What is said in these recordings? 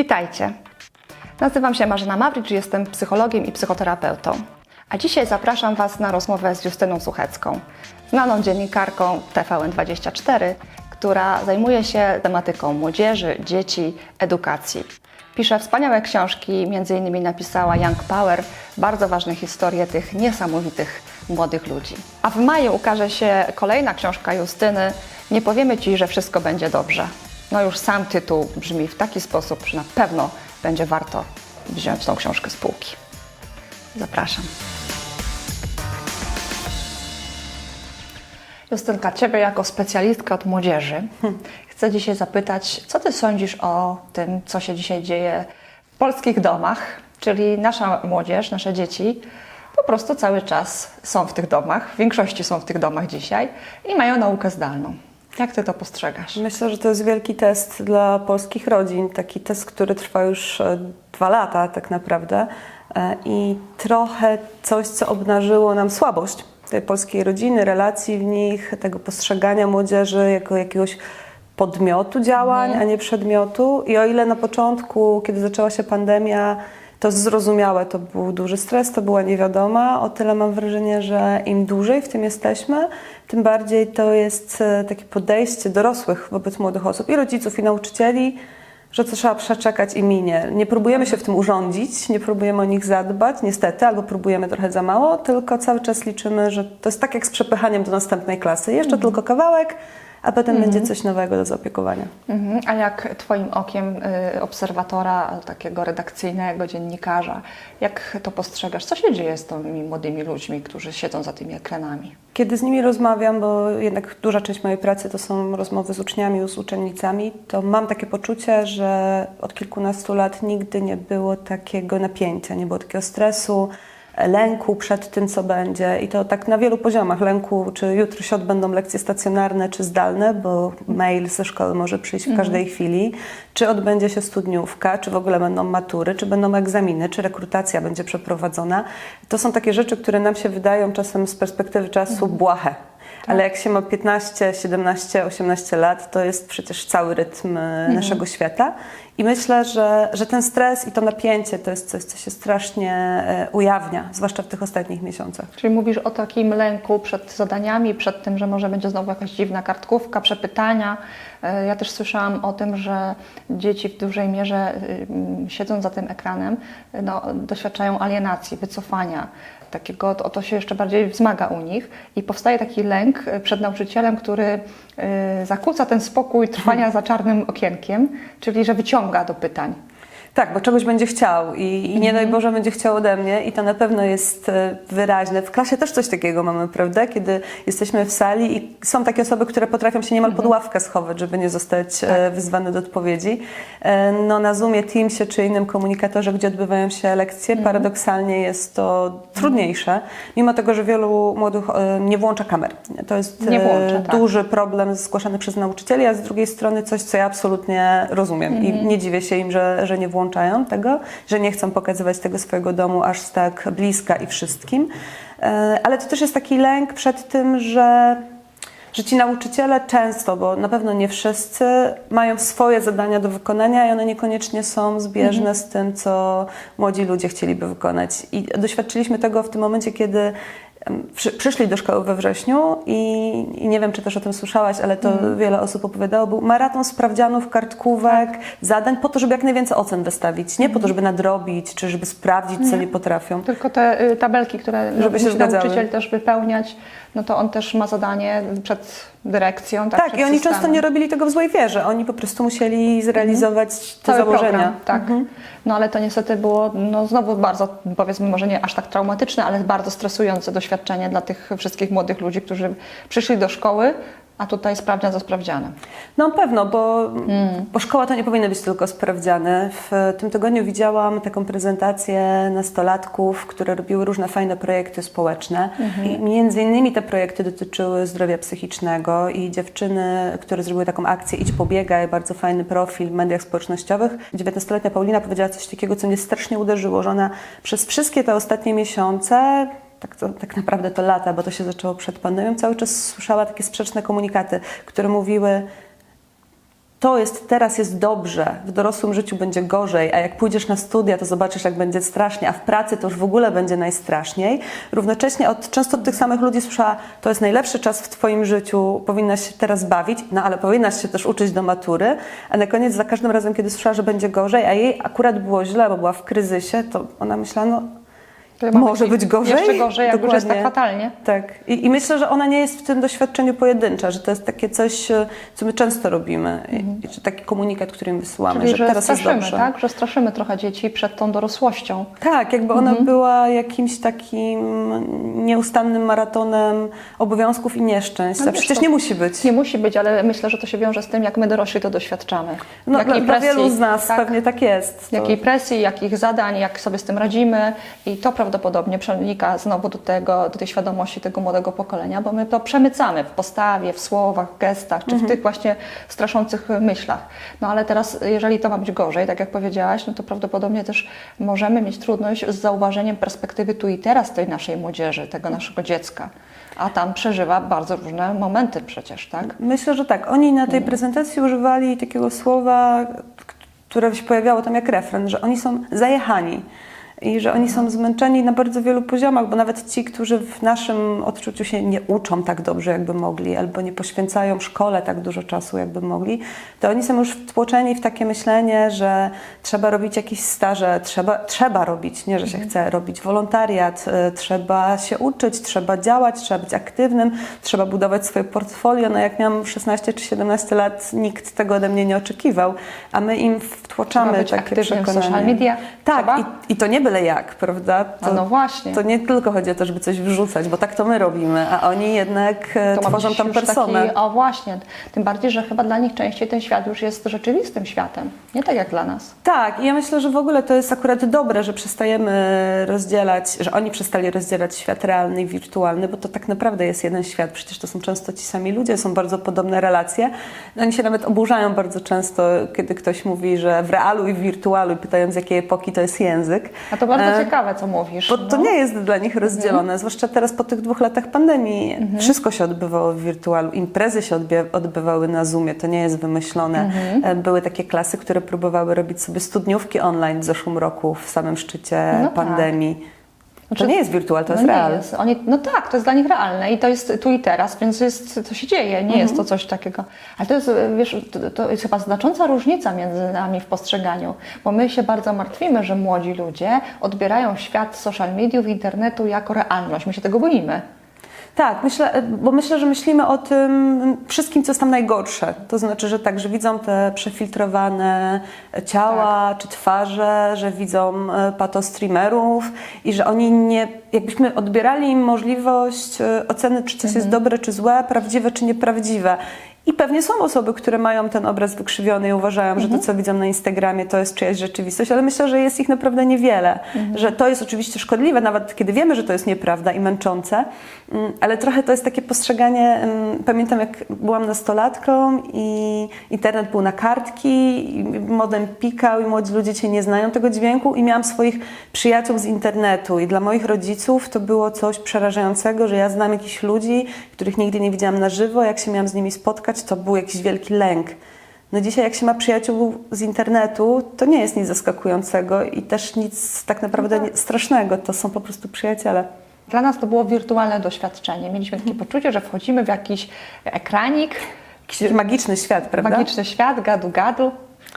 Witajcie. Nazywam się Marzena Mawricz, jestem psychologiem i psychoterapeutą. A dzisiaj zapraszam Was na rozmowę z Justyną Suchecką, znaną dziennikarką TVN24, która zajmuje się tematyką młodzieży, dzieci, edukacji. Pisze wspaniałe książki, innymi napisała Young Power, bardzo ważne historie tych niesamowitych młodych ludzi. A w maju ukaże się kolejna książka Justyny Nie powiemy Ci, że wszystko będzie dobrze. No już sam tytuł brzmi w taki sposób, że na pewno będzie warto wziąć tą książkę z półki. Zapraszam. Justynka, Ciebie jako specjalistka od młodzieży chcę dzisiaj zapytać, co Ty sądzisz o tym, co się dzisiaj dzieje w polskich domach, czyli nasza młodzież, nasze dzieci po prostu cały czas są w tych domach, w większości są w tych domach dzisiaj i mają naukę zdalną. Jak Ty to postrzegasz? Myślę, że to jest wielki test dla polskich rodzin. Taki test, który trwa już e, dwa lata tak naprawdę. E, I trochę coś, co obnażyło nam słabość tej polskiej rodziny, relacji w nich, tego postrzegania młodzieży jako jakiegoś podmiotu działań, a nie przedmiotu. I o ile na początku, kiedy zaczęła się pandemia, to zrozumiałe, to był duży stres, to była niewiadoma, o tyle mam wrażenie, że im dłużej w tym jesteśmy, tym bardziej to jest e, takie podejście dorosłych wobec młodych osób i rodziców, i nauczycieli, że to trzeba przeczekać i minie. Nie próbujemy się w tym urządzić, nie próbujemy o nich zadbać, niestety, albo próbujemy trochę za mało, tylko cały czas liczymy, że to jest tak jak z przepychaniem do następnej klasy. Jeszcze tylko kawałek, a potem będzie coś nowego do zaopiekowania. Mhm. A jak Twoim okiem y, obserwatora, takiego redakcyjnego dziennikarza, jak to postrzegasz? Co się dzieje z tymi młodymi ludźmi, którzy siedzą za tymi ekranami? Kiedy z nimi rozmawiam, bo jednak duża część mojej pracy to są rozmowy z uczniami, z uczennicami, to mam takie poczucie, że od kilkunastu lat nigdy nie było takiego napięcia, nie było takiego stresu, lęku przed tym, co będzie. I to tak na wielu poziomach lęku, czy jutro się odbędą lekcje stacjonarne, czy zdalne, bo mail ze szkoły może przyjść w każdej chwili, czy odbędzie się studniówka, czy w ogóle będą matury, czy będą egzaminy, czy rekrutacja będzie przeprowadzona. To są takie rzeczy, które nam się wydają czasem z perspektywy czasu błahe. Ale jak się ma 15, 17, 18 lat, to jest przecież cały rytm e, naszego świata. I myślę, że, że ten stres i to napięcie to jest coś, co się strasznie e, ujawnia, zwłaszcza w tych ostatnich miesiącach. Czyli mówisz o takim lęku przed zadaniami, przed tym, że może będzie znowu jakaś dziwna kartkówka, przepytania. E, Ja też słyszałam o tym, że dzieci w dużej mierze y, siedząc za tym ekranem, no, doświadczają alienacji, wycofania. Takiego, to, to się jeszcze bardziej wzmaga u nich i powstaje taki lęk y, przed nauczycielem, który y, zakłóca ten spokój trwania za czarnym okienkiem, czyli że wyciąga do pytań. Tak, bo czegoś będzie chciał i, i nie daj Boże będzie chciał ode mnie i to na pewno jest e, wyraźne. W klasie też coś takiego mamy, prawda? Kiedy jesteśmy w sali i są takie osoby, które potrafią się niemal pod ławkę schować, żeby nie zostać e, wyzwane do odpowiedzi. E, No na Zoomie, Teamsie czy innym komunikatorze, gdzie odbywają się lekcje, paradoksalnie jest to trudniejsze, mimo tego, że wielu młodych nie włącza kamer. To jest włącza, tak. duży problem zgłaszany przez nauczycieli, a z drugiej strony coś, co ja absolutnie rozumiem i nie dziwię się im, że, że nie włączają tego, że nie chcą pokazywać tego swojego domu aż tak bliska i wszystkim. E, Ale to też jest taki lęk przed tym, że że ci nauczyciele często, bo na pewno nie wszyscy, mają swoje zadania do wykonania i one niekoniecznie są zbieżne z tym, co młodzi ludzie chcieliby wykonać. I doświadczyliśmy tego w tym momencie, kiedy przyszli do szkoły we wrześniu i, i nie wiem, czy też o tym słyszałaś, ale to wiele osób opowiadało, był maraton sprawdzianów, kartkówek, zadań po to, żeby jak najwięcej ocen wystawić, nie po to, żeby nadrobić, czy żeby sprawdzić, co nie. potrafią. Tylko te y, tabelki, które Żeby się musi nauczyciel też wypełniać, no to on też ma zadanie przed dyrekcją. Tak, Tak, i oni systemem. często nie robili tego w złej wierze. Oni po prostu musieli zrealizować te Cały założenia. program, tak. No ale to niestety było no, znowu bardzo, powiedzmy, może nie aż tak traumatyczne, ale bardzo stresujące doświadczenie dla tych wszystkich młodych ludzi, którzy przyszli do szkoły, a tutaj sprawdzian za sprawdzianem. No pewno, bo, bo szkoła to nie powinny być tylko sprawdziane. W tym tygodniu widziałam taką prezentację nastolatków, które robiły różne fajne projekty społeczne. I między innymi te projekty dotyczyły zdrowia psychicznego i dziewczyny, które zrobiły taką akcję Idź pobiegaj, bardzo fajny profil w mediach społecznościowych. 19-letnia Paulina powiedziała coś takiego, co mnie strasznie uderzyło, że ona przez wszystkie te ostatnie miesiące tak, to, tak naprawdę to lata, bo to się zaczęło przed pandemią, cały czas słyszała takie sprzeczne komunikaty, które mówiły, to jest teraz jest dobrze, w dorosłym życiu będzie gorzej, a jak pójdziesz na studia, to zobaczysz, jak będzie strasznie, a w pracy to już w ogóle będzie najstraszniej. Równocześnie od często od tych samych ludzi słyszała, to jest najlepszy czas w Twoim życiu, powinnaś się teraz bawić, no ale powinnaś się też uczyć do matury, a na koniec za każdym razem, kiedy słyszała, że będzie gorzej, a jej akurat było źle, bo była w kryzysie, to ona myślała, no Może być gorzej. Jeszcze gorzej, jak już jest tak fatalnie. Tak. I, I myślę, że ona nie jest w tym doświadczeniu pojedyncza, że to jest takie coś, e, co my często robimy. I, czy taki komunikat, który im wysyłamy, Czyli, że, że teraz straszymy, jest dobrze. tak? Że straszymy trochę dzieci przed tą dorosłością. Tak, jakby ona była jakimś takim nieustannym maratonem obowiązków i nieszczęść. No przecież to- nie musi być. Nie musi być, ale myślę, że to się wiąże z tym, jak my dorośli to doświadczamy. No, Jakiej dla, dla wielu z nas tak, pewnie tak jest. To- Jakiej presji, jakich zadań, jak sobie z tym radzimy i to prawdopodobnie przenika znowu do tego, do tej świadomości tego młodego pokolenia, bo my to przemycamy w postawie, w słowach, w gestach, czy w tych właśnie straszących myślach. No ale teraz, jeżeli to ma być gorzej, tak jak powiedziałaś, no to prawdopodobnie też możemy mieć trudność z zauważeniem perspektywy tu i teraz tej naszej młodzieży, tego naszego dziecka. A tam przeżywa bardzo różne momenty przecież, tak? Myślę, że tak. Oni na tej prezentacji używali takiego słowa, które się pojawiało tam jak refren, że oni są zajechani i że oni są zmęczeni na bardzo wielu poziomach, bo nawet ci, którzy w naszym odczuciu się nie uczą tak dobrze, jakby mogli, albo nie poświęcają szkole tak dużo czasu, jakby mogli, to oni są już wtłoczeni w takie myślenie, że trzeba robić jakieś staże, trzeba, trzeba robić, nie, że się chce robić wolontariat, y, trzeba się uczyć, trzeba działać, trzeba być aktywnym, trzeba budować swoje portfolio. No jak miałam 16 czy 17 lat, nikt tego ode mnie nie oczekiwał, a my im wtłoczamy Trzeba być takie w przekonanie. social media. Tak, i, i to nie byle jak, prawda? To, A no właśnie. To nie tylko chodzi o to, żeby coś wrzucać, bo tak to my robimy, a oni jednak e, To tworzą tam personę. Taki, o właśnie, tym bardziej, że chyba dla nich częściej ten świat już jest rzeczywistym światem, nie tak jak dla nas. Tak, i ja myślę, że w ogóle to jest akurat dobre, że przestajemy rozdzielać, że oni przestali rozdzielać świat realny i wirtualny, bo to tak naprawdę jest jeden świat. Przecież to są często ci sami ludzie, są bardzo podobne relacje. Oni się nawet oburzają bardzo często, kiedy ktoś mówi, że w realu i w wirtualu, i pytają z jakiej epoki to jest język. A to bardzo E, ciekawe, co mówisz. Bo to no. nie jest dla nich rozdzielone, zwłaszcza teraz po tych dwóch latach pandemii. Wszystko się odbywało w wirtualu, imprezy się odbywały na Zoomie, to nie jest wymyślone. E, Były takie klasy, które próbowały robić sobie studniówki online w zeszłym roku, w samym szczycie No tak. Znaczy, to nie jest wirtual, to no jest real. Jest. Oni, no tak, to jest dla nich realne i to jest tu i teraz, więc jest, to się dzieje, nie jest to coś takiego. Ale to jest, wiesz, to, to jest chyba znacząca różnica między nami w postrzeganiu, bo my się bardzo martwimy, że młodzi ludzie odbierają świat social mediów, internetu jako realność. My się tego boimy. Tak, myślę, bo myślę, że myślimy o tym wszystkim, co jest tam najgorsze. To znaczy, że tak, że widzą te przefiltrowane ciała Tak. czy twarze, że widzą e, patostreamerów i że oni nie, jakbyśmy odbierali im możliwość e, oceny, czy coś jest Mhm. dobre, czy złe, prawdziwe, czy nieprawdziwe. I pewnie są osoby, które mają ten obraz wykrzywiony i uważają, że to, Mhm. co widzą na Instagramie, to jest czyjaś rzeczywistość, ale myślę, że jest ich naprawdę niewiele. Mhm. Że to jest oczywiście szkodliwe, nawet kiedy wiemy, że to jest nieprawda i męczące, mm, ale trochę to jest takie postrzeganie. mm, Pamiętam, jak byłam nastolatką i internet był na kartki, modem pikał i młodzi ludzie cię nie znają tego dźwięku i miałam swoich przyjaciół z internetu i dla moich rodziców to było coś przerażającego, że ja znam jakichś ludzi, których nigdy nie widziałam na żywo, jak się miałam z nimi spotkać, to był jakiś wielki lęk. No dzisiaj jak się ma przyjaciół z internetu, to nie jest nic zaskakującego i też nic tak naprawdę nie, strasznego, to są po prostu przyjaciele. Dla nas to było wirtualne doświadczenie. Mieliśmy takie poczucie, że wchodzimy w jakiś ekranik, Jakiś magiczny świat, prawda? magiczny świat, gadu-gadu,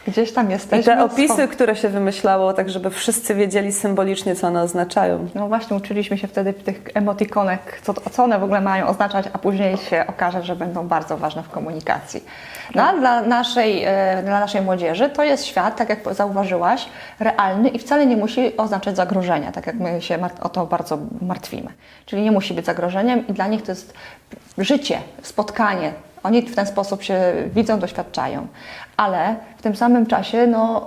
gdzieś tam I jesteśmy. te opisy, które się wymyślało, tak żeby wszyscy wiedzieli symbolicznie, co one oznaczają. No właśnie, uczyliśmy się wtedy tych emotikonek, co, co one w ogóle mają oznaczać, a później się okaże, że będą bardzo ważne w komunikacji. No, a dla, naszej, e, dla naszej młodzieży to jest świat, tak jak zauważyłaś, realny i wcale nie musi oznaczać zagrożenia, tak jak my się o to bardzo martwimy. Czyli nie musi być zagrożeniem i dla nich to jest życie, spotkanie. Oni w ten sposób się widzą, doświadczają. Ale w tym samym czasie, no,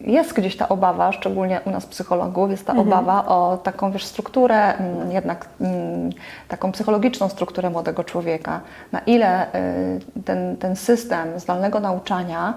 jest gdzieś ta obawa, szczególnie u nas psychologów, jest ta obawa o taką wiesz, strukturę, jednak taką psychologiczną strukturę młodego człowieka. Na ile y, ten, ten system zdalnego nauczania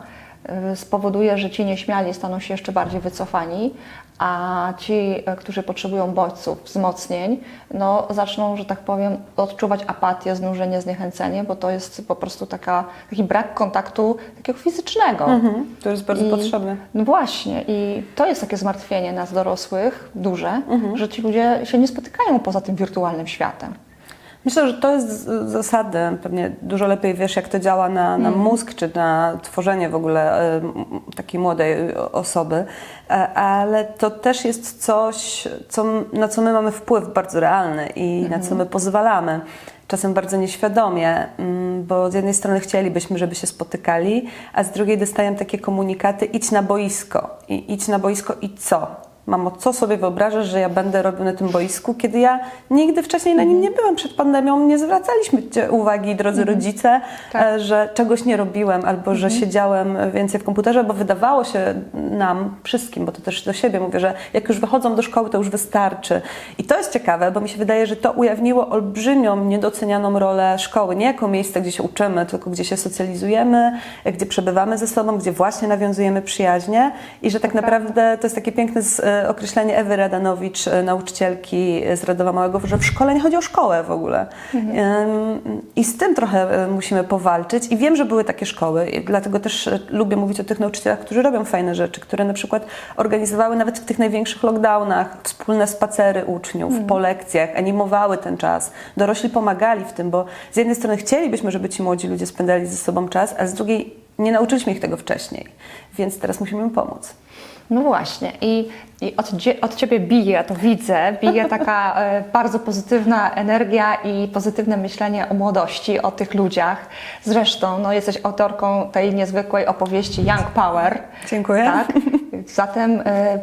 y, spowoduje, że ci nieśmiali staną się jeszcze bardziej wycofani, a ci, y, którzy potrzebują bodźców, wzmocnień, no zaczną, że tak powiem, odczuwać apatię, znużenie, zniechęcenie, bo to jest po prostu taka, taki brak kontaktu takiego fizycznego. Mhm, to jest bardzo I- potrzebne. No właśnie, i to jest takie zmartwienie nas dorosłych, duże, Mhm. że ci ludzie się nie spotykają poza tym wirtualnym światem. Myślę, że to jest z- zasady. Pewnie dużo lepiej wiesz, jak to działa na, na mózg, czy na tworzenie w ogóle e, takiej młodej osoby, E, ale to też jest coś, co, na co my mamy wpływ bardzo realny i na co my pozwalamy. Czasem bardzo nieświadomie, mm, bo z jednej strony chcielibyśmy, żeby się spotykali, a z drugiej dostają takie komunikaty: idź na boisko. I idź na boisko i co? Mamo, co sobie wyobrażasz, że ja będę robił na tym boisku, kiedy ja nigdy wcześniej na nim nie byłem przed pandemią, nie zwracaliśmy uwagi, drodzy rodzice, Tak. e, że czegoś nie robiłem albo że siedziałem więcej w komputerze, bo wydawało się nam wszystkim, bo to też do siebie mówię, że jak już wychodzą do szkoły, to już wystarczy. I to jest ciekawe, bo mi się wydaje, że to ujawniło olbrzymią, niedocenianą rolę szkoły. Nie jako miejsce, gdzie się uczymy, tylko gdzie się socjalizujemy, gdzie przebywamy ze sobą, gdzie właśnie nawiązujemy przyjaźnie i że tak naprawdę to jest takie piękne z, e, określenie Ewy Radanowicz, e, nauczycielki z Radowa Małego, że w szkole nie chodzi o szkołę w ogóle. Ym, I z tym trochę e, musimy powalczyć. I wiem, że były takie szkoły, dlatego też e, lubię mówić o tych nauczycielach, którzy robią fajne rzeczy, które na przykład organizowały nawet w tych największych lockdownach wspólne spacery uczniów po lekcjach, animowały ten czas. Dorośli pomagali w tym, bo z jednej strony chcielibyśmy, żeby ci młodzi ludzie spędzali ze sobą czas, a z drugiej nie nauczyliśmy ich tego wcześniej. Więc teraz musimy im pomóc. No właśnie, i, i od, od Ciebie bije, to widzę, bije taka e, bardzo pozytywna energia i pozytywne myślenie o młodości, o tych ludziach. Zresztą no, jesteś autorką tej niezwykłej opowieści Young Power. Dziękuję. Tak? Zatem e,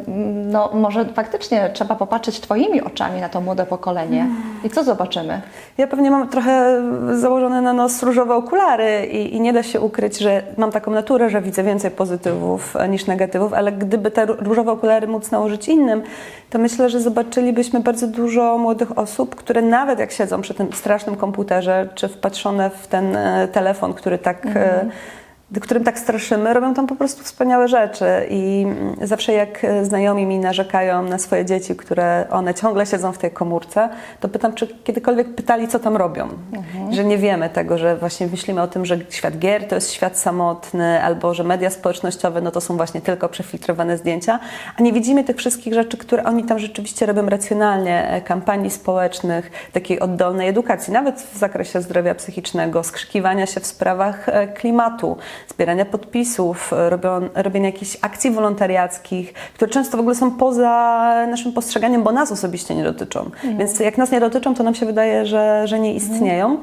no, może faktycznie trzeba popatrzeć Twoimi oczami na to młode pokolenie. I co zobaczymy? Ja pewnie mam trochę założone na nos różowe okulary i, i nie da się ukryć, że mam taką naturę, że widzę więcej pozytywów niż negatywów, ale gdyby te ró- różowe okulary móc nałożyć innym, to myślę, że zobaczylibyśmy bardzo dużo młodych osób, które nawet jak siedzą przy tym strasznym komputerze, czy wpatrzone w ten e, telefon, który tak... e, którym tak straszymy, robią tam po prostu wspaniałe rzeczy. I mm, zawsze jak e, znajomi mi narzekają na swoje dzieci, które one ciągle siedzą w tej komórce, to pytam, czy kiedykolwiek pytali, co tam robią. Że nie wiemy tego, że właśnie myślimy o tym, że świat gier to jest świat samotny, albo że media społecznościowe no to są właśnie tylko przefiltrowane zdjęcia, a nie widzimy tych wszystkich rzeczy, które oni tam rzeczywiście robią racjonalnie, e, kampanii społecznych, takiej oddolnej edukacji, nawet w zakresie zdrowia psychicznego, skrzykiwania się w sprawach e, klimatu, zbierania podpisów, e, robią, robienia jakichś akcji wolontariackich, które często w ogóle są poza naszym postrzeganiem, bo nas osobiście nie dotyczą. Więc jak nas nie dotyczą, to nam się wydaje, że, że nie istnieją.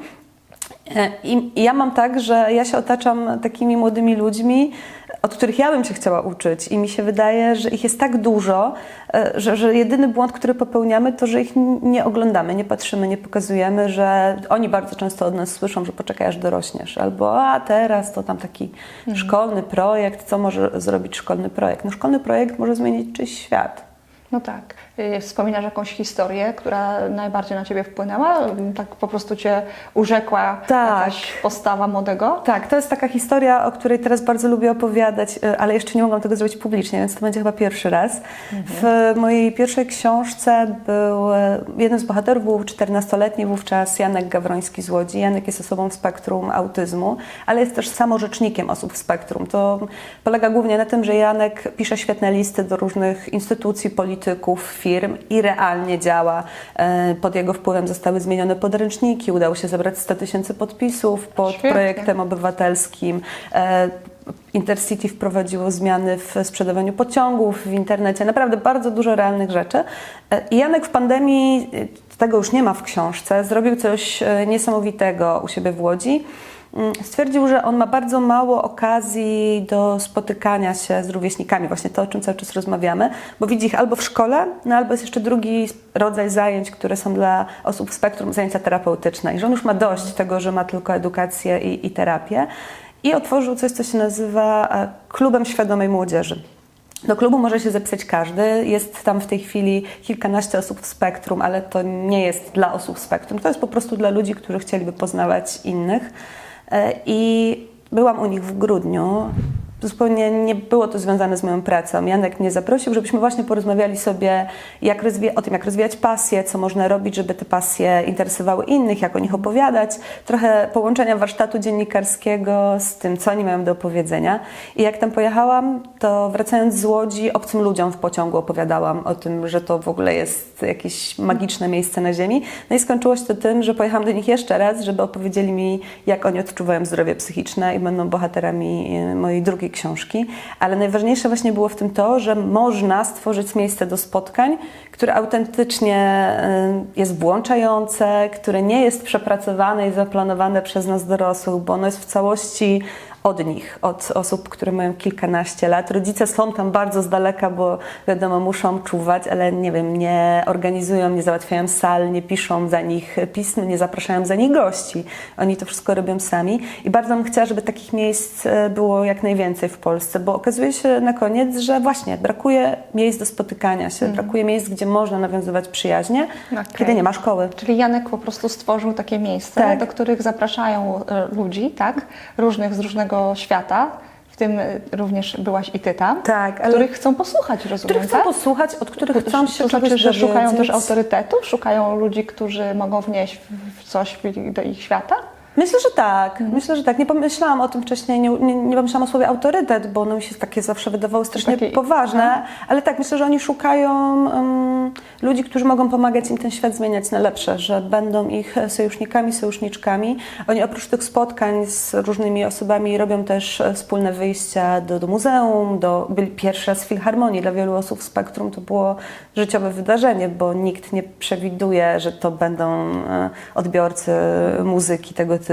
I ja mam tak, że ja się otaczam takimi młodymi ludźmi, od których ja bym się chciała uczyć, i mi się wydaje, że ich jest tak dużo, e, że, że jedyny błąd, który popełniamy, to że ich nie oglądamy, nie patrzymy, nie pokazujemy, że oni bardzo często od nas słyszą, że poczekaj aż dorośniesz, albo a teraz to tam taki szkolny projekt, co może zrobić szkolny projekt? No szkolny projekt może zmienić czyjś świat. No tak. Y, Wspominasz jakąś historię, która najbardziej na Ciebie wpłynęła? Tak po prostu Cię urzekła Tak. jakaś postawa młodego? Tak, to jest taka historia, o której teraz bardzo lubię opowiadać, e, ale jeszcze nie mogłam tego zrobić publicznie, więc to będzie chyba pierwszy raz. W mojej pierwszej książce był e, jeden z bohaterów był 14-letni wówczas Janek Gawroński z Łodzi. Janek jest osobą w spektrum autyzmu, ale jest też samorzecznikiem osób w spektrum. To polega głównie na tym, że Janek pisze świetne listy do różnych instytucji, polityków, firm i realnie działa. E, Pod jego wpływem zostały zmienione podręczniki, udało się zebrać 100 tysięcy podpisów pod Świetnie. projektem obywatelskim. E, Intercity wprowadziło zmiany w sprzedawaniu pociągów w internecie, naprawdę bardzo dużo realnych rzeczy. E, I Janek w pandemii, tego już nie ma w książce, zrobił coś niesamowitego u siebie w Łodzi. Mm, Stwierdził, że on ma bardzo mało okazji do spotykania się z rówieśnikami, właśnie to, o czym cały czas rozmawiamy, bo widzi ich albo w szkole, no albo jest jeszcze drugi rodzaj zajęć, które są dla osób w spektrum, zajęcia terapeutyczne. I że on już ma dość tego, że ma tylko edukację i, i terapię. I otworzył coś, co się nazywa e, Klubem Świadomej Młodzieży. Do klubu może się zapisać każdy. Jest tam w tej chwili kilkanaście osób w spektrum, ale to nie jest dla osób w spektrum. To jest po prostu dla ludzi, którzy chcieliby poznawać innych. E, I byłam u nich w grudniu zupełnie nie było to związane z moją pracą. Janek mnie zaprosił, żebyśmy właśnie porozmawiali sobie jak o tym, jak rozwijać pasję, co można robić, żeby te pasje interesowały innych, jak o nich opowiadać. Trochę połączenia warsztatu dziennikarskiego z tym, co oni mają do opowiedzenia. I jak tam pojechałam, to wracając z Łodzi, obcym ludziom w pociągu opowiadałam o tym, że to w ogóle jest jakieś magiczne miejsce na ziemi. No i skończyło się to tym, że pojechałam do nich jeszcze raz, żeby opowiedzieli mi, jak oni odczuwają zdrowie psychiczne i będą bohaterami e, mojej drugiej książki. Ale najważniejsze właśnie było w tym to, że można stworzyć miejsce do spotkań, które autentycznie e, jest włączające, które nie jest przepracowane i zaplanowane przez nas dorosłych, bo ono jest w całości od nich, od osób, które mają kilkanaście lat. Rodzice są tam bardzo z daleka, bo wiadomo, muszą czuwać, ale nie wiem, nie organizują, nie załatwiają sal, nie piszą za nich pism, nie zapraszają za nich gości. Oni to wszystko robią sami i bardzo bym chciała, żeby takich miejsc e, było jak najwięcej w Polsce, bo okazuje się na koniec, że właśnie brakuje miejsc do spotykania się, brakuje miejsc, gdzie można nawiązywać przyjaźnie, Okej. kiedy nie ma szkoły. Czyli Janek po prostu stworzył takie miejsce, Tak. do których zapraszają e, ludzi, tak? Różnych z różnego świata. W tym e, również byłaś i ty tam. Tak, ale- Których chcą posłuchać, rozumiem, Których chcą tak? posłuchać, od których chcą się to znaczy, że szukają też autorytetów, szukają ludzi, którzy mogą wnieść w coś do ich świata? Myślę, że tak. Myślę, że tak. Nie pomyślałam o tym wcześniej, nie, nie, nie pomyślałam o słowie autorytet, bo ono mi się takie zawsze wydawało strasznie Takie- poważne, ale tak, myślę, że oni szukają um, ludzi, którzy mogą pomagać im ten świat zmieniać na lepsze, że będą ich sojusznikami, sojuszniczkami. Oni oprócz tych spotkań z różnymi osobami robią też e, wspólne wyjścia do, do muzeum, do, byli pierwszy raz w Filharmonii. Dla wielu osób w Spektrum to było życiowe wydarzenie, bo nikt nie przewiduje, że to będą e, odbiorcy muzyki tego typu.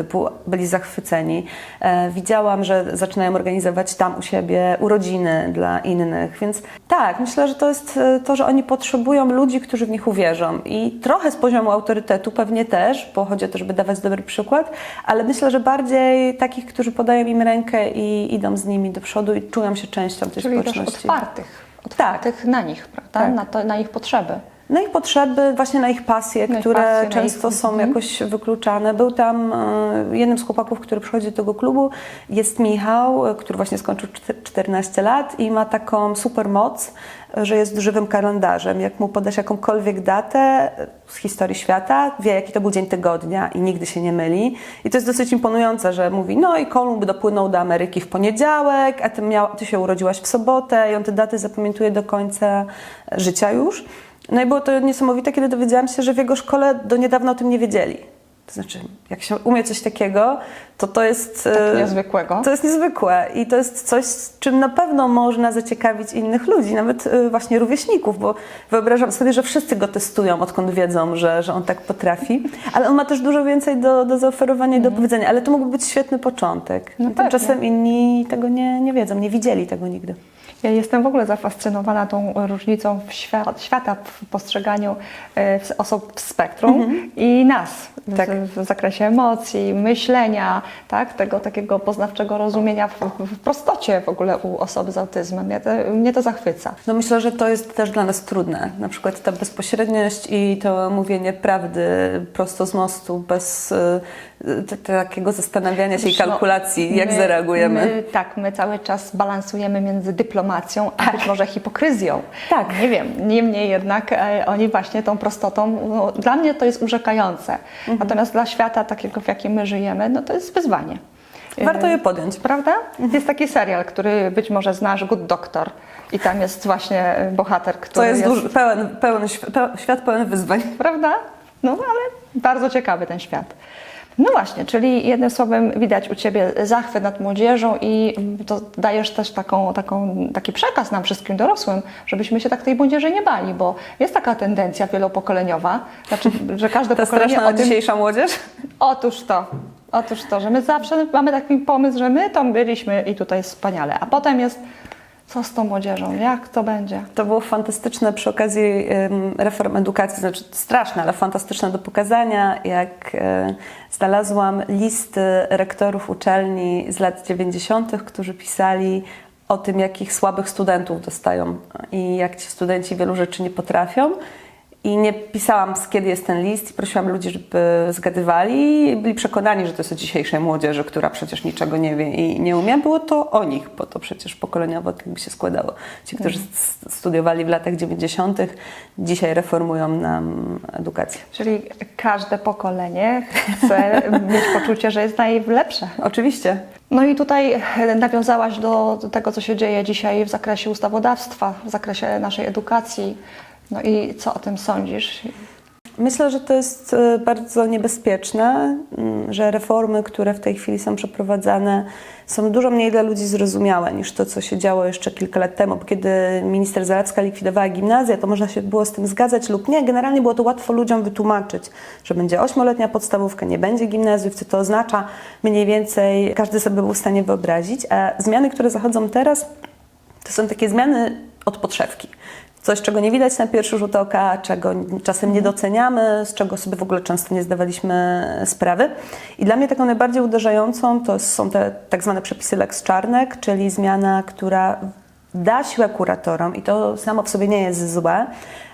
Byli zachwyceni. E, Widziałam, że zaczynają organizować tam u siebie urodziny dla innych, więc tak, myślę, że to jest e, to, że oni potrzebują ludzi, którzy w nich uwierzą i trochę z poziomu autorytetu pewnie też, bo chodzi o to, żeby dawać dobry przykład, ale myślę, że bardziej takich, którzy podają im rękę i idą z nimi do przodu i czują się częścią tej Czyli społeczności. otwartych, otwartych na nich, prawda? Tak. Na, to, na ich potrzeby. Na ich potrzeby, właśnie na ich pasje, Na które pasje, często ich- są mhm. jakoś wykluczane. Był tam e, jednym z chłopaków, który przychodzi do tego klubu, jest Michał, e, który właśnie skończył czte- 14 lat i ma taką super moc, że jest żywym kalendarzem. Jak mu podasz jakąkolwiek datę e, z historii świata, wie jaki to był dzień tygodnia i nigdy się nie myli. I to jest dosyć imponujące, że mówi, no i Kolumb dopłynął do Ameryki w poniedziałek, a ty, miał, ty się urodziłaś w sobotę i on te daty zapamiętuje do końca życia już. No i było to niesamowite, kiedy dowiedziałam się, że w jego szkole do niedawna o tym nie wiedzieli. To znaczy, jak się umie coś takiego, to to jest... Tak e, niezwykłego. To jest niezwykłe i to jest coś, z czym na pewno można zaciekawić innych ludzi, nawet e, właśnie rówieśników, bo wyobrażam sobie, że wszyscy go testują, odkąd wiedzą, że, że on tak potrafi, ale on ma też dużo więcej do, do zaoferowania i do powiedzenia, ale to mógłby być świetny początek. No pewnie. inni tego nie, nie wiedzą, nie widzieli tego nigdy. Ja jestem w ogóle zafascynowana tą różnicą w świat, świata w postrzeganiu e, w- osób w spektrum i nas w, Tak. w zakresie emocji, myślenia, tak? tego takiego poznawczego rozumienia w, w prostocie w ogóle u osoby z autyzmem. Mnie to, mnie to zachwyca. No myślę, że to jest też dla nas trudne. Na przykład ta bezpośredniość i to mówienie prawdy prosto z mostu, bez takiego zastanawiania się i no, kalkulacji, jak my- zareagujemy. My, tak, my cały czas balansujemy między dyplomacją, a być może hipokryzją. Tak. Nie wiem, niemniej jednak e, oni właśnie tą prostotą, no, dla mnie to jest urzekające. Mhm. Natomiast dla świata takiego, w jakim my żyjemy, no to jest wyzwanie. Warto E, je podjąć. Prawda? Jest taki serial, który być może znasz, Good Doctor. I tam jest właśnie e, bohater, który To jest, duży, pełen, pełen, świ- pe- świat pełen wyzwań. Prawda? No ale bardzo ciekawy ten świat. No właśnie, czyli jednym słowem widać u Ciebie zachwyt nad młodzieżą i to dajesz też taką, taką, taki przekaz nam wszystkim dorosłym, żebyśmy się tak tej młodzieży nie bali, bo jest taka tendencja wielopokoleniowa, znaczy, że każde Ta pokolenie tym... dzisiejsza młodzież? Otóż to, otóż to, że my zawsze mamy taki pomysł, że my tam byliśmy i tutaj jest wspaniale, a potem jest co z tą młodzieżą, jak to będzie? To było fantastyczne przy okazji reform edukacji, znaczy straszne, ale fantastyczne do pokazania, jak e, znalazłam listy rektorów uczelni z lat 90., którzy pisali o tym, jakich słabych studentów dostają i jak ci studenci wielu rzeczy nie potrafią. I nie pisałam, z kiedy jest ten list, i prosiłam ludzi, żeby zgadywali. I byli przekonani, że to jest o dzisiejszej młodzieży, która przecież niczego nie wie i nie umie. Było to o nich, bo to przecież pokoleniowo tak by się składało. Ci, którzy s- studiowali w latach 90., dzisiaj reformują nam edukację. Czyli każde pokolenie chce mieć poczucie, że jest najlepsze. Oczywiście. No i tutaj nawiązałaś do tego, co się dzieje dzisiaj w zakresie ustawodawstwa, w zakresie naszej edukacji. No i co o tym sądzisz? Myślę, że to jest e, bardzo niebezpieczne, mm, że reformy, które w tej chwili są przeprowadzane, są dużo mniej dla ludzi zrozumiałe niż to, co się działo jeszcze kilka lat temu. Bo Kiedy minister Zalewska likwidowała gimnazję, to można się było z tym zgadzać lub nie. Generalnie było to łatwo ludziom wytłumaczyć, że będzie ośmioletnia podstawówka, nie będzie gimnazjów, co to oznacza mniej więcej, każdy sobie był w stanie wyobrazić. A zmiany, które zachodzą teraz, to są takie zmiany od podszewki. Coś, czego nie widać na pierwszy rzut oka, czego czasem nie doceniamy, z czego sobie w ogóle często nie zdawaliśmy sprawy. I dla mnie taką najbardziej uderzającą to są te tak zwane przepisy Lex Czarnek, czyli zmiana, która da siłę kuratorom i to samo w sobie nie jest złe,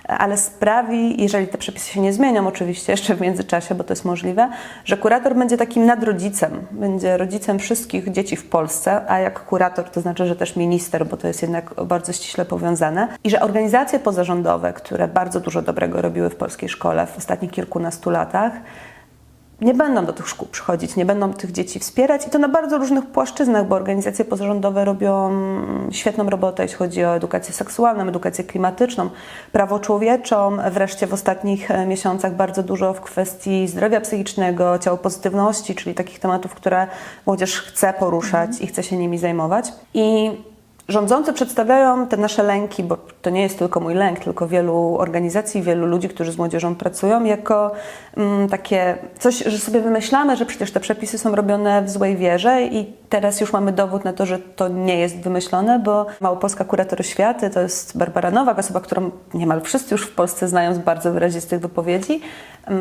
ale sprawi, jeżeli te przepisy się nie zmienią, oczywiście jeszcze w międzyczasie, bo to jest możliwe, że kurator będzie takim nadrodzicem, będzie rodzicem wszystkich dzieci w Polsce, a jak kurator to znaczy, że też minister, bo to jest jednak bardzo ściśle powiązane, i że organizacje pozarządowe, które bardzo dużo dobrego robiły w polskiej szkole w ostatnich kilkunastu latach, nie będą do tych szkół przychodzić, nie będą tych dzieci wspierać i to na bardzo różnych płaszczyznach, bo organizacje pozarządowe robią świetną robotę, jeśli chodzi o edukację seksualną, edukację klimatyczną, prawo człowieczą, wreszcie w ostatnich e, miesiącach bardzo dużo w kwestii zdrowia psychicznego, ciałopozytywności, czyli takich tematów, które młodzież chce poruszać i chce się nimi zajmować. I Rządzący przedstawiają te nasze lęki, bo to nie jest tylko mój lęk, tylko wielu organizacji, wielu ludzi, którzy z młodzieżą pracują, jako mm, takie coś, że sobie wymyślamy, że przecież te przepisy są robione w złej wierze i teraz już mamy dowód na to, że to nie jest wymyślone, bo Małopolska Kurator Oświaty to jest Barbara Nowak, osoba, którą niemal wszyscy już w Polsce znają z bardzo wyrazistych wypowiedzi.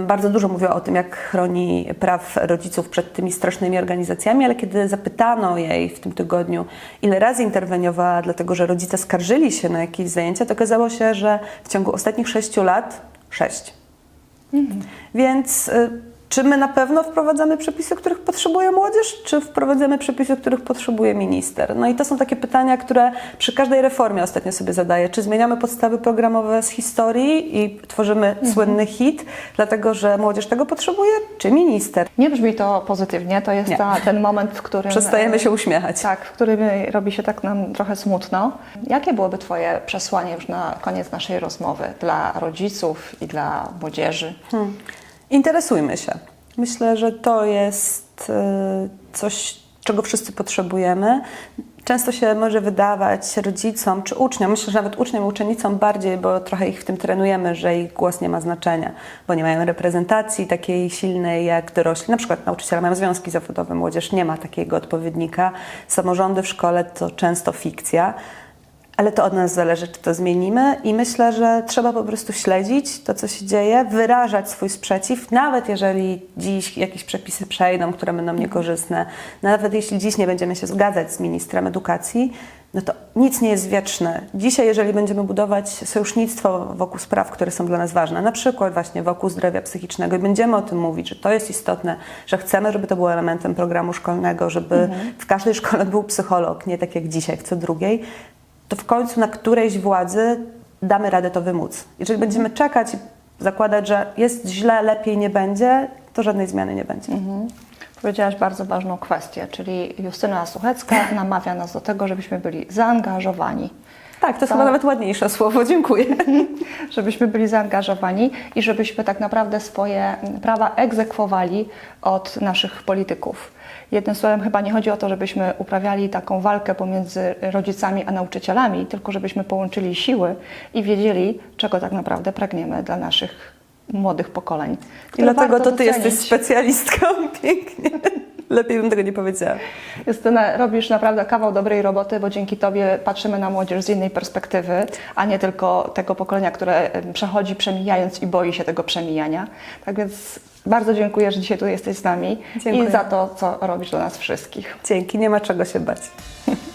Bardzo dużo mówiła o tym, jak chroni praw rodziców przed tymi strasznymi organizacjami, ale kiedy zapytano jej w tym tygodniu, ile razy interweniowała, dlatego że rodzice skarżyli się na jakieś zajęcia, to okazało się, że w ciągu ostatnich sześciu lat sześć. Więc y, czy my na pewno wprowadzamy przepisy, których potrzebuje młodzież, czy wprowadzamy przepisy, których potrzebuje minister? No i to są takie pytania, które przy każdej reformie ostatnio sobie zadaję. Czy zmieniamy podstawy programowe z historii i tworzymy słynny hit, dlatego że młodzież tego potrzebuje, czy minister? Nie brzmi to pozytywnie, to jest ta, ten moment, w którym... Przestajemy się uśmiechać. Tak, w którym robi się tak nam trochę smutno. Jakie byłoby Twoje przesłanie już na koniec naszej rozmowy dla rodziców i dla młodzieży? Interesujmy się. Myślę, że to jest e, coś, czego wszyscy potrzebujemy. Często się może wydawać rodzicom czy uczniom, myślę, że nawet uczniom i uczennicom bardziej, bo trochę ich w tym trenujemy, że ich głos nie ma znaczenia, bo nie mają reprezentacji takiej silnej jak dorośli. Na przykład nauczyciele mają związki zawodowe, młodzież nie ma takiego odpowiednika. Samorządy w szkole to często fikcja. Ale to od nas zależy, czy to zmienimy, i myślę, że trzeba po prostu śledzić to, co się dzieje, wyrażać swój sprzeciw, nawet jeżeli dziś jakieś przepisy przejdą, które będą niekorzystne, nawet jeśli dziś nie będziemy się zgadzać z ministrem edukacji, no to nic nie jest wieczne. Dzisiaj, jeżeli będziemy budować sojusznictwo wokół spraw, które są dla nas ważne, na przykład właśnie wokół zdrowia psychicznego i będziemy o tym mówić, że to jest istotne, że chcemy, żeby to było elementem programu szkolnego, żeby w każdej szkole był psycholog, nie tak jak dzisiaj w co drugiej, to w końcu na którejś władzy damy radę to wymóc. Jeżeli będziemy czekać i zakładać, że jest źle, lepiej nie będzie, to żadnej zmiany nie będzie. Powiedziałaś bardzo ważną kwestię, czyli Justyna Suchecka namawia nas do tego, żebyśmy byli zaangażowani. Tak, to jest Tak. chyba nawet ładniejsze słowo. Dziękuję. żebyśmy byli zaangażowani i żebyśmy tak naprawdę swoje prawa egzekwowali od naszych polityków. Jednym słowem, chyba nie chodzi o to, żebyśmy uprawiali taką walkę pomiędzy rodzicami a nauczycielami, tylko żebyśmy połączyli siły i wiedzieli, czego tak naprawdę pragniemy dla naszych młodych pokoleń. I dlatego to ty jesteś docenić. specjalistką. Pięknie. Lepiej bym tego nie powiedziała. Justyna, robisz naprawdę kawał dobrej roboty, bo dzięki Tobie patrzymy na młodzież z innej perspektywy, a nie tylko tego pokolenia, które przechodzi przemijając i boi się tego przemijania. Tak więc bardzo dziękuję, że dzisiaj tu jesteś z nami Dziękuję. i za to, co robisz dla nas wszystkich. Dzięki, nie ma czego się bać.